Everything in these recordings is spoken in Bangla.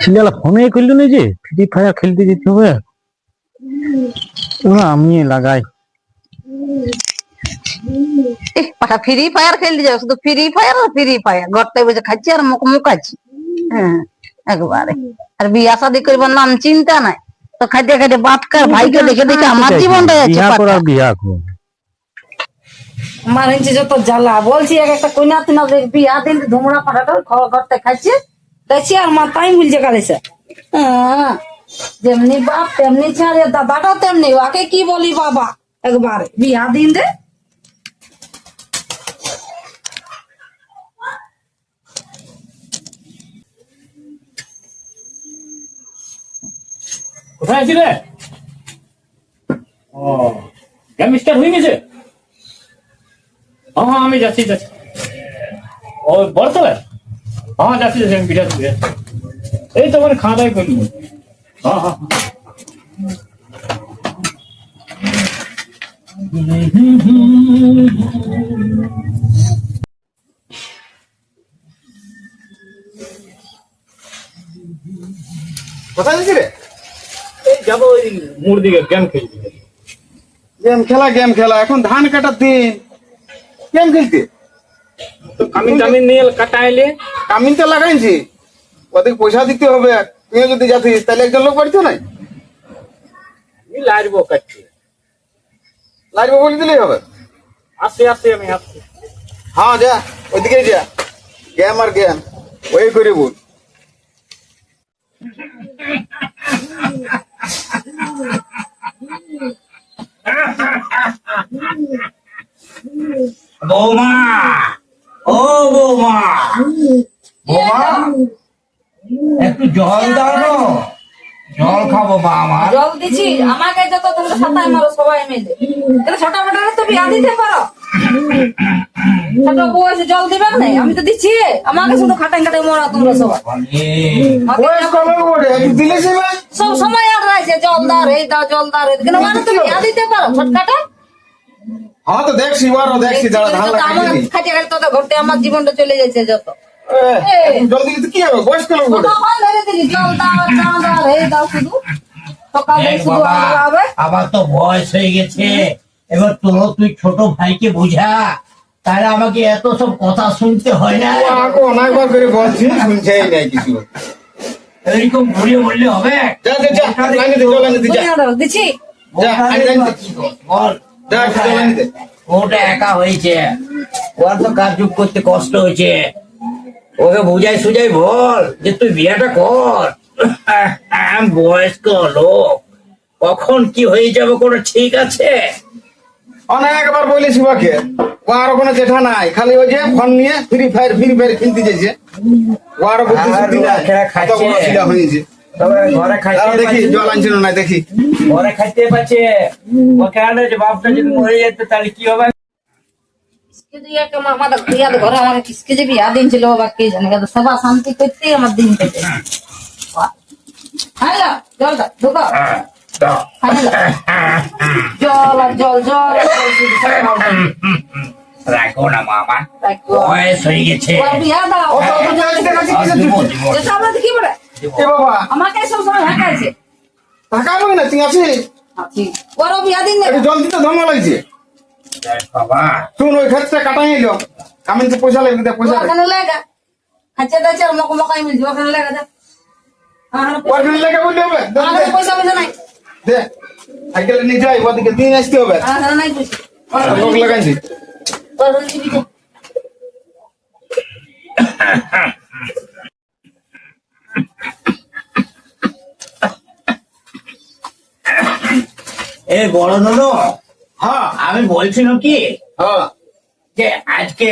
ছেলেলা ফোনে করল না যে? ফ্রি ফায়ার খেলতে যেতে হবে। আমি লাগাই পাঠা ফ্রি ফায়ার খেলতে যাও, শুধু ফ্রি ফায়ার আর ফ্রি ফায়ার ঘরটায় বসে খাচ্ছি আর মুখ মুখাচ্ছি হ্যাঁ একবারে। আর বিয়া শাদি করবার নাম চিন্তা নাই। তো খাইতে খাইতে বাটকার ভাইকে দেখে দেখে আমার জীবনটা যাচ্ছে বিয়া করার বিয়া কর আমার ইঞ্চি যত জ্বালা বলছি এক একটা কইনা তিনা বিয়া দিন ধুমড়া ঘর ঘরতে খাইছে। দেখছি আর মাথায় মিলছে কালেছে। হ্যাঁ, যেমনি বাপ তেমনি ছাড়ে দাদাটা তেমনি। ওকে কি বলি বাবা? একবার বিয়া দিন দে। কোথায় ছিলে ও গেম স্টার্ট হয়ে গেছে? হ্যাঁ হ্যাঁ আমি যাচ্ছি যাচ্ছি। ও বড়তলায় হ্যাঁ যাচ্ছি যাচ্ছি, আমি বিরাট এই তো মানে খাওয়া দাওয়া করলি হ্যাঁ হ্যাঁ হ্যাঁ। কোথায় যাচ্ছি রে মোড় দিকে গেম খেলতে গেম খেলা গেম খেলা। এখন ধান কাটার দিন। গেম খেলতে? তো কামিন টামিন নিয়ে কাটাইলে? কামিন তো লাগাইছি। ওদেরকে পয়সা দিতে হবে। তুই যদি যাচ্ছিস তাহলে একজন লোক বাড়িতে নাই? আমি লাইবো কাটছি লাগবে বলে দিলেই হবে। আসছি আসছি আমি আসছি হ্যাঁ যা। ওইদিকে যা। গেম আর গেম। ওই করে বল বৌমা, ও বৌমা। বৌমা, একটু জল দাও জল খাব মা আমার। জল দিছি, আমাকে যত তোমরা সাতায় মারো, সবাই মিলে। ছোট মোটারে তো বিয়া দিতে পারো। ছোট বউ এসে জল দিবে না আমি তো দিচ্ছি। আমাকে শুধু খাটাই খাটাই মরা তোমরা সবাই। আমাকে বয়স কবে বলে একটু দিলে সে ভাই? সব সময় আর রয়েছে জল দাও এই দাও জল দাও কিন্তু মানে তুমি বিয়া দিতে পারো ছোটকাটা হ্যাঁ তো দেখছি বারো দেখছি দাঁড়া ধান আমার ঘরতে জীবনটা চলে যাচ্ছে যত। জল দিলে তো কি হবে? বয়স্ক লোক বলে তখন ধরে দিলি জল দাও দাও দাও এই দাও শুধু। সকাল থেকে আমার তো বয়স হয়ে গেছে। এবার তোর তুই ছোট ভাইকে বুঝা। তাহলে আমাকে এত সব কথা শুনতে হয় না। আমাকে অনেকবার করে বলছি শুনছেই নাই কিছু। এরকম ঘুরে বললে হবে? ওটা একা হয়েছে। ওর তো কাজ যোগ করতে কষ্ট হয়েছে। ওকে বুঝাই সুজাই বল যে তুই বিয়েটা কর। বয়স্ক লোক। কখন কি হয়ে যাবে কোনো ঠিক আছে? অনেকবার বলেছি ওকে ও আর কোনো জেঠা নাই খালি ওই যে ফোন নিয়ে ফ্রি ফায়ার ফ্রি ফায়ার খেলতে যাইছে ও আর বুদ্ধি শুদ্ধি নাই লোকেরা খাচ্ছে। কত বড় ছিলা হয়েছে। ঘরে খাইতে দেখি জল আনছিল না দেখি। ঘরে খাইতে পাচ্ছে। ওকে আনে যে বাপটা যদি মরে যেত তাহলে কি হবে? আমার কিসকে যে বিয়া দিন ছিল কে জানে শান্তি করতেই আমার দিন কেটে। হ্যালো জল দাও ঢুকো জল আর জল জল। রাখো না হয়ে দিন আমি তো পয়সা লাগবে দে পয়সা ওখানে লেগা দাচ্ছে আর মক মকাই মিলছে ওখানে লেগা যা ওখানে হবে দে, দে, পয়সা পয়সা নাই দে সাইকেলে নিয়ে যাই ওদিকে দিন আসতে হবে হাতে পয়সা লোক লাগাইছি। এ বড় ননো হ্যাঁ আমি বলছিলাম কি? হ্যাঁ। যে আজকে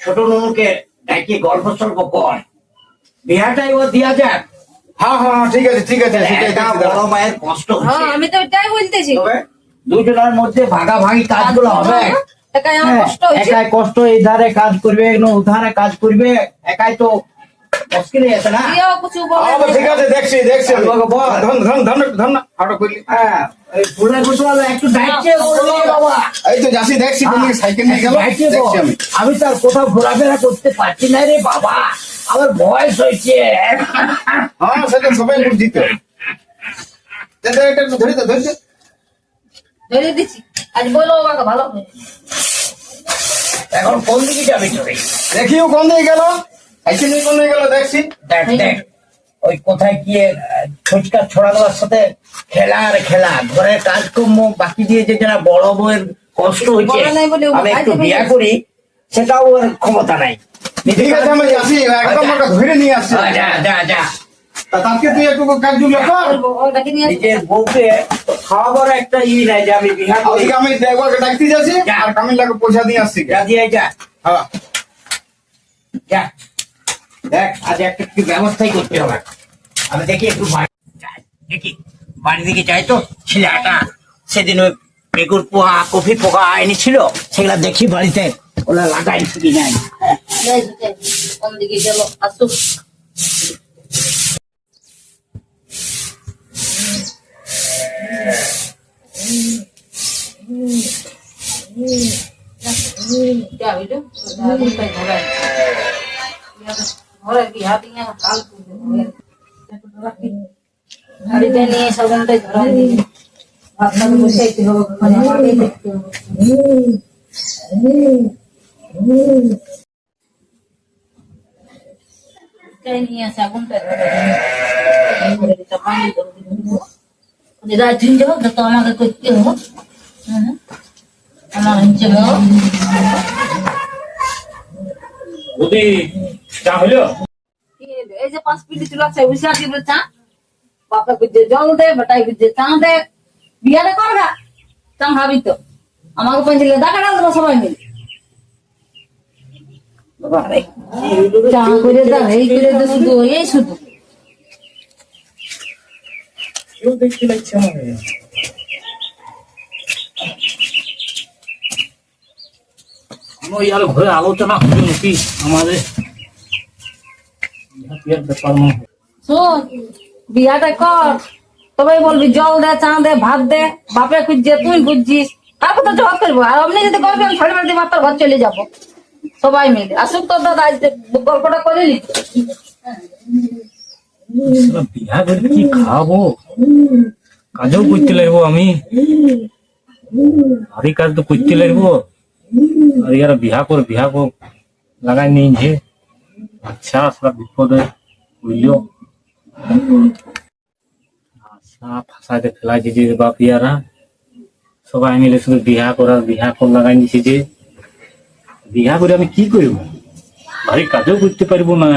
ছোট নুনুকে ডাকি গল্প সল্প কর বিহাটাই ও দিয়া যাক। হ্যাঁ হ্যাঁ হ্যাঁ, ঠিক আছে ঠিক আছে সেটাই একা বড় মায়ের কষ্ট হ্যাঁ আমি তো এটাই বলতেছি। তবে দুজনের মধ্যে ভাগাভাগি কাজগুলো হবে। একাই হ্যাঁ, কষ্ট একাই কষ্ট এই ধারে কাজ করবে না ওধারে কাজ করবে একাই তো মুশকিল আছে না? বিয়েও কিছু বলে ঠিক আছে দেখছি দেখছি আমি। বল, বল। ধন ধন ধন ধন না করলি হ্যাঁ এই ফুলের গুটওয়ালা একটু দায়িত্বে বলো বাবা। এই তো যাচ্ছি দেখছি সাইকেল নিয়ে গেল দায়িত্বে আমি। আমি তো আর কোথাও ঘোরাফেরা করতে পারছি না রে বাবা। আমার বয়স হয়েছে। হ্যাঁ সেটা সবাই তো একটু ধরে দে, ধরে দে। ধরে দিচ্ছি আজ বলো ভালো করে। এখন কোন দিকে যাবে দেখিও কোন দিকে গেল। নিয়ে কোন দিকে গেল দেখছি। দেখ দেখ ওই কোথায় গিয়ে ফুচকা ছড়ানোর সাথে খেলা আর খেলা। ঘরের কাজকর্ম বাকি দিয়ে যে যারা বড় বউয়ের কষ্ট হচ্ছে নাই বলে আমি একটু বিয়া করি সেটাও ওর ক্ষমতা নাই। ঠিক আছে আমি যাচ্ছি একদম ধরে নিয়ে আসছি। যা যা যা। তাকে তুই একটু কাজ কর ওটাকে নিয়ে আসি। নিজের বউকে খাওয়াবার একটা ই নাই যে আমি বিহা করি আমি দেখবাকে ডাকতে যাচ্ছি যা। আর কামিলাকে পয়সা দিয়ে আসছি। যা দিয়ে যা। হ্যাঁ। যা। দেখ আজ একটা কি ব্যবস্থাই করতে হবে। আমি দেখি একটু বাড়ি দেখি বাড়ি দিকে যাই তো। ছেলেটা সেদিন ওই বেগুর পোহা কফি পোকা এনেছিল সেগুলা দেখি বাড়িতে। ওরা লাগাইছে কি নাই যাই, যাই, কোন দিকে গেল আসুক क्या হইল আগুনটাই ধরায় ঘরে বিহা দিয়ে কাল গাড়িতে নিয়ে সাগুনটাই ধরায় দিয়ে ভাতটাকে বসাইতে হবে ওখানে আমাকেই দেখতে হবে তাই নিয়ে আসে আগুনটা ধরায় দিতে পানি দেবো রাত দিন যাব তো আমাকে করতে হবে আমার হচ্ছে গো চা হইল এই যে পাঁচ পিটি চুলা আছে উসা দিবে চা বাপা গুজে জল দে বেটাই গুজে চা দে বিয়াটা কর গা চা ভাবি তো আমাকে পঞ্চিলে দেখা ডাল দেবো সবাই মিলে চা করে দাও এই করে দে শুধু এই শুধু কেউ দেখতে লাগছে আমাকে কোনো ইয়ার ঘরে আলোচনা হলো নাকি আমাদের ব্যাপার না শোন বিয়াটা কর। তবে বলবি জল দে চা দে ভাত দে বাপে খুঁজছে তুই খুঁজছিস। তারপর তো জবাব করব। আর অমনি যদি করবি আমি ছড়ি মারতে বাপার ঘর চলে যাব। সবাই মিলে। আসুক তোর দাদা আজ গল্পটা করে নি শালা বিয়া করে কি খাব কাজও করতে লাগবো আমি। ভারী কাজ তো করতে লাগবো। আর ইয়ারা বিহা কর বিহা কর লাগাই নিয়েছে আচ্ছা সারা বিপদে বুঝলো আচ্ছা ফাঁসাতে ফেলাই দিয়েছে রে বাপ ইয়ারা। সবাই মিলে শুধু বিহা করার বিহা কর লাগাই নিয়েছে যে। বিহা করে আমি কি করব? ভারী কাজও করতে পারব না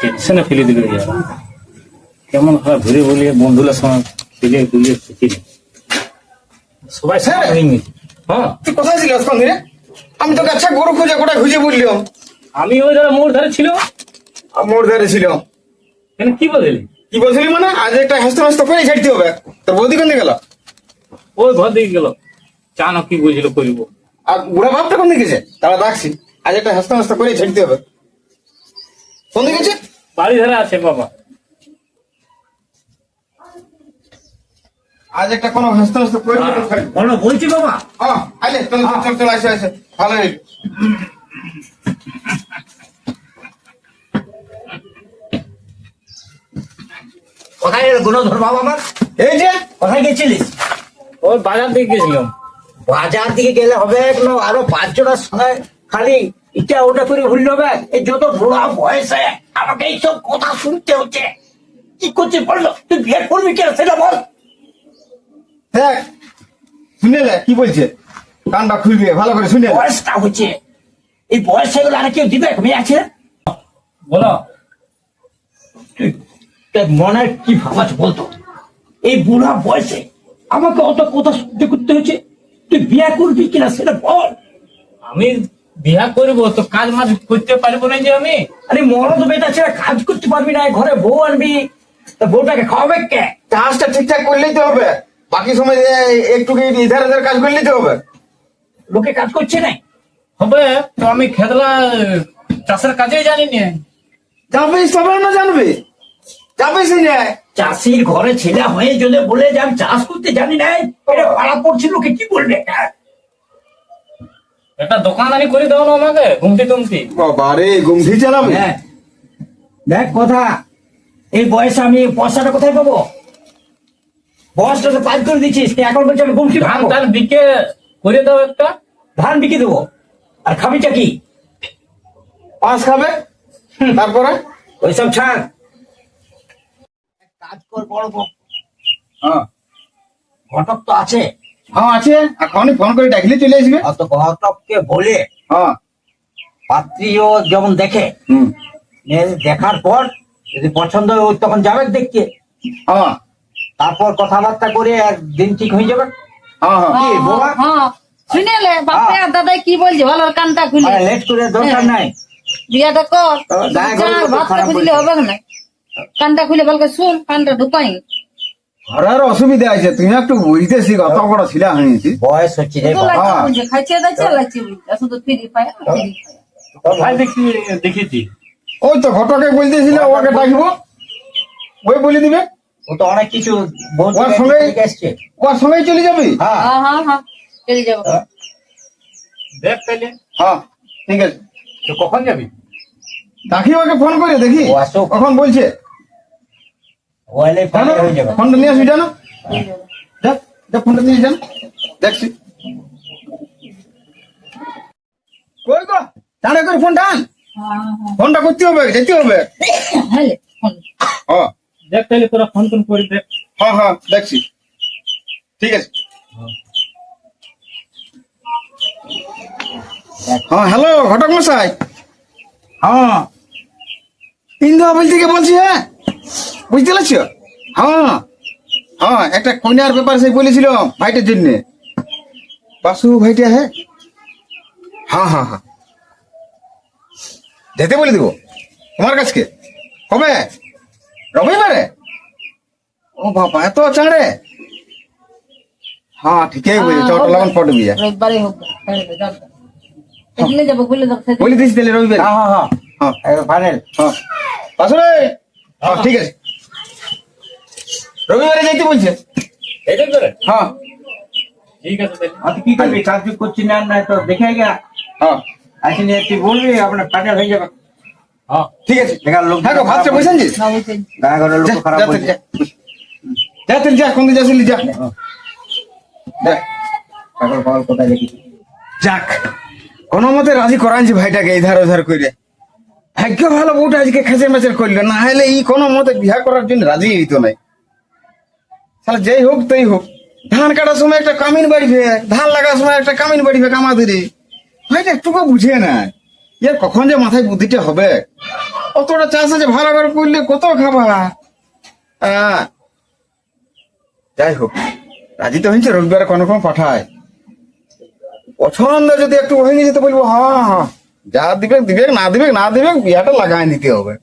টেনশনে ফেলে দিল কেমন হয় ঘুরে বলিয়ে বন্ধুদের সঙ্গে ফেলে দুলিয়ে ফেলে সবাই হ্যাঁ। হয়ে। তুই কোথায় কোন দিনে? আমি তোকে আচ্ছা গরু খুঁজে গোটা খুঁজে বললিও আমি ওই ধরো মোড় ধারে ছিল মোড় ধরে ছিল কেন কি বললি? কি বলছিলি মানে? আজ একটা হাসতে হাসতে করে ছাড়তে হবে। তোর বৌদি কোন গেল? ওই ঘর দিকে গেল। চা না কি বুঝলো করব আর বুড়া বাপটা কোন দিকে তারা ডাকছি। আজ একটা হাসতে হাসতে করে ছাড়তে হবে। কোন দিকে গেছে বাড়ি ধারে আছে বাবা। আজ একটা কোনো হাসতে হাসতে বলো বলছি বাবা? হ্যাঁ আইলে চল চল চল চল আসে আসে ভালো হইল কোথায় গেল গুণধর বাবা আমার? এই যে কোথায় গেছিলিস? ওই বাজার দিকে গেছিলাম। বাজার দিকে গেলে হবে আরও পাঁচজনের সঙ্গে খালি এটা ওটা করে ভুল হবে। এই যত বুড়া বয়সে আমাকে এইসব কথা শুনতে হচ্ছে কি করছিস বলল তুই বিয়ে করবি কেন সেটা বল। দেখ শুনে কি বলছে? কানটা খুলবি ভালো করে শুনে বয়সটা হচ্ছে এই বয়স হয়ে গেলে আর কেউ দিবে? মেয়ে আছে? বলো। তুই তোর মনের কি ভাবাস বলতো এই বুড়া বয়সে আমাকে অত কথা শুনতে করতে হচ্ছে তুই বিয়ে করবি কিনা সেটা বল। আমি বিয়া করব তো কাজ মাজ করতে পারব না যে আমি? আরে মরদ বেটা ছেড়ে কাজ করতে পারবি না ঘরে বউ আনবি। তা বউটাকে খাওয়াবে কে? চাষটা ঠিকঠাক করলেই তো হবে। বাকি সময় একটু ইধার ইধার কাজ করলেই তো হবে? লোকে কাজ করছে না? হবে তো আমি খেতলা চাষের কাজে জানি না। যাবে তবে না জানবে। যাবে সে নেয় চাষির ঘরে ছেলে হয়ে যদি বলে যে আমি চাষ করতে জানি না। এটা পাড়া পড়ছে লোকে কি বলবে? এটা একটা দোকান আমি করে দাও না আমাকে ঘুমতি টুমতি বাবারে গুমঠি চালাবে? হ্যাঁ। দেখ কথা এই বয়সে আমি পয়সাটা কোথায় পাবো? বয়সটা তো পাঁচ করে দিচ্ছিস তুই এখন বলছি আমি গুমটি ধান টান বিকে করে দাও একটা। ধান বিকে দেবো। আর খাবিটা কি? পাঁচ খাবে? তারপরে? ওইসব ছাড়। কাজ কর বড় হ্যাঁ। ঘটক তো আছে। হ্যাঁ আছে। এখনই ফোন করে ডাকলে চলে আসবে। অত ঘটককে বলে হ্যাঁ। পাত্রীও যেমন দেখে দেখার পর যদি পছন্দ হয় তখন যাবে দেখতে। হ্যাঁ। তারপর কথাবার্তা করে একদিন ঠিক হয়ে যাবে। হ্যাঁ হ্যাঁ। কি, বোমা? হ্যাঁ। শুনেলে বাপে আর দাদাই কি বলছে? ভালো কানটা খুলে। লেট করে দরকার নাই। বিয়াটা কর ভাতটা বলছে। হবে না। কানটা খুলে বলকে শুন কানটা ঢুকাই। ঘরের অসুবিধা আছে তুমি একটু বুঝতে শিখ অত বড় ছিলা হয়েছি বয়স হচ্ছে রে বাবা। হ্যাঁ। খাইছে দাইছে লাগছে শুধু ফ্রি পায় ভাই দেখি দেখেছি। ওই তো ঘটকে বলতেছিল ওকে ডাকবো। ওই বলে দিবে। ও তো অনেক কিছু ওর সঙ্গে- ওর সঙ্গেই চলে যাবি? হ্যাঁ। হ্যাঁ হ্যাঁ হ্যাঁ চলে যাব। দেখ তাইলে। হ্যাঁ ঠিক আছে। তো কখন যাবি? ডাকি ওকে ফোন করে দেখি। কখন বলছে? হয়ে যাবে। নিয়ে আসবি জানো যা ফোনটা নিয়ে যান দেখছি। কই গো? টানে করে ফোনটা করতে হবে যেতে হবে। হ্যাঁ হ্যাঁ দেখ তোরা ফোন টোন করে দেখ। হ্যাঁ হ্যাঁ দেখছি। ঠিক আছে। হ্যাঁ হ্যালো ঘটক মশাই। হ্যাঁ। ইন্দ্রাবল থেকে বলছি হ্যাঁ? বুঝতে পারছ? হ্যাঁ। হ্যাঁ একটা কন্যার ব্যাপার সেই বলেছিল ভাইটার জন্য। বাসু ভাইটা হ্যাঁ হ্যাঁ হ্যাঁ হ্যাঁ। যেতে বলে দিব। তোমার কাছকে। কবে? রবিবারে? ও বাবা এত চাঁড়ে? হ্যাঁ ঠিকই বলি চট লাগান পড়বি রবিবারে হোক এখানে যাব বলে দাও বলে দিস তাহলে রবিবারে। হ্যাঁ হ্যাঁ হ্যাঁ। হ্যাঁ ফাইনাল হ্যাঁ। আসলে হ্যাঁ ঠিক আছে। রবিবারে যাইতে বলছে? হ্যাঁ। ঠিক আছে কি করবি? কাজ করছি না না তো দেখে গা হ্যাঁ। আসি নিয়ে তুই বলবি আপনার হয়ে যাবে। হ্যাঁ। ঠিক আছে। দেখার লোক হ্যাঁ ভাতটা বসেন জি লোক খারাপ যা। তুই যা। কোন দিন যাচ্ছিলি যা যা তারপর পাওয়ার কোথায় দেখি? যাক কোনো মতে রাজি করাইছি ভাইটাকে এই ধার ওধার করে ভাগ্য ভালো বউটা আজকে খেসে মেচের করল না হলে ই কোনো মতে বিয়া করার জন্য রাজি হইতো নাই। তাহলে যেই হোক তাই হোক। ধান কাটার সময় একটা কামিন বাড়িবে ধান লাগার সময় একটা কামিন বাড়িবে কামাদিরে ভাইটা একটুকু বুঝে না ইয়ার কখন যে মাথায় বুদ্ধিটা হবে? অতটা চাষ আছে ভালো করে করলে কত খাবা? যাই হোক, রাজি তো হয়েছে, রবিবারে কোনো কোনো পাঠায়। পছন্দ যদি একটু হয়ে গেছে তো বলব হ্যাঁ হ্যাঁ যা দিবে দিবে, না দিবে না দিবে বিয়াটা লাগাই নিতে হবে।